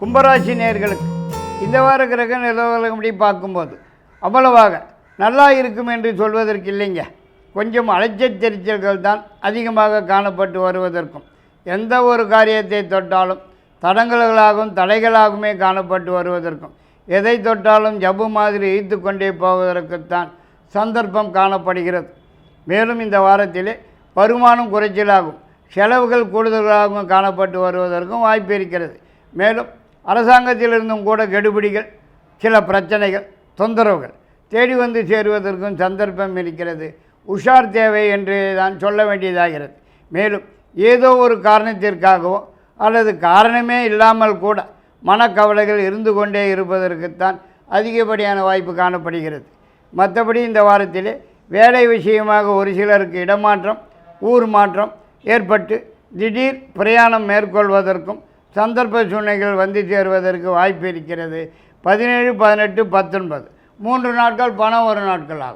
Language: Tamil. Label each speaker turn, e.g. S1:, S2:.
S1: கும்பராசி நேர்களுக்கு இந்த வார கிரக நிலவரப்படி பார்க்கும்போது அவ்வளவாக நல்லா இருக்கும் என்று சொல்வதற்கு இல்லைங்க. கொஞ்சம் அலைச்சல் தெரிச்சல்கள் தான் அதிகமாக காணப்பட்டு வருவதற்கும் எந்த ஒரு காரியத்தை தொட்டாலும் தடங்கல்களாகவும் தடைகளாகவுமே காணப்பட்டு வருவதற்கும் எதை தொட்டாலும் ஜபு மாதிரி இழுத்து கொண்டே போவதற்குத்தான் சந்தர்ப்பம் காணப்படுகிறது. மேலும் இந்த வாரத்திலே வருமானம் குறைச்சலாகும் செலவுகள் கூடுதலாகவும் காணப்பட்டு வருவதற்கும் வாய்ப்பு இருக்கிறது. மேலும் அரசாங்கத்திலிருந்தும் கூட கெடுபிடிகள் சில பிரச்சனைகள் தொந்தரவுகள் தேடி வந்து சேருவதற்கும் சந்தர்ப்பம் இருக்கிறது. உஷார் தேவை என்று தான் சொல்ல வேண்டியதாகிறது. மேலும் ஏதோ ஒரு காரணத்திற்காகவோ அல்லது காரணமே இல்லாமல் கூட மனக்கவலைகள் இருந்து கொண்டே இருப்பதற்குத்தான் அதிகப்படியான வாய்ப்பு காணப்படுகிறது. மற்றபடி இந்த வாரத்திலே வேலை விஷயமாக ஒரு சிலருக்கு இடமாற்றம் ஊர் மாற்றம் ஏற்பட்டு திடீர் பிரயாணம் மேற்கொள்வதற்கும் சந்தர்ப்ப சூழ்நிலைகள் வந்து சேருவதற்கு வாய்ப்பு இருக்கிறது. பதினேழு பதினெட்டு பத்தொன்பது. மூன்று நாட்கள் பணம் ஒரு நாட்கள் ஆகும்.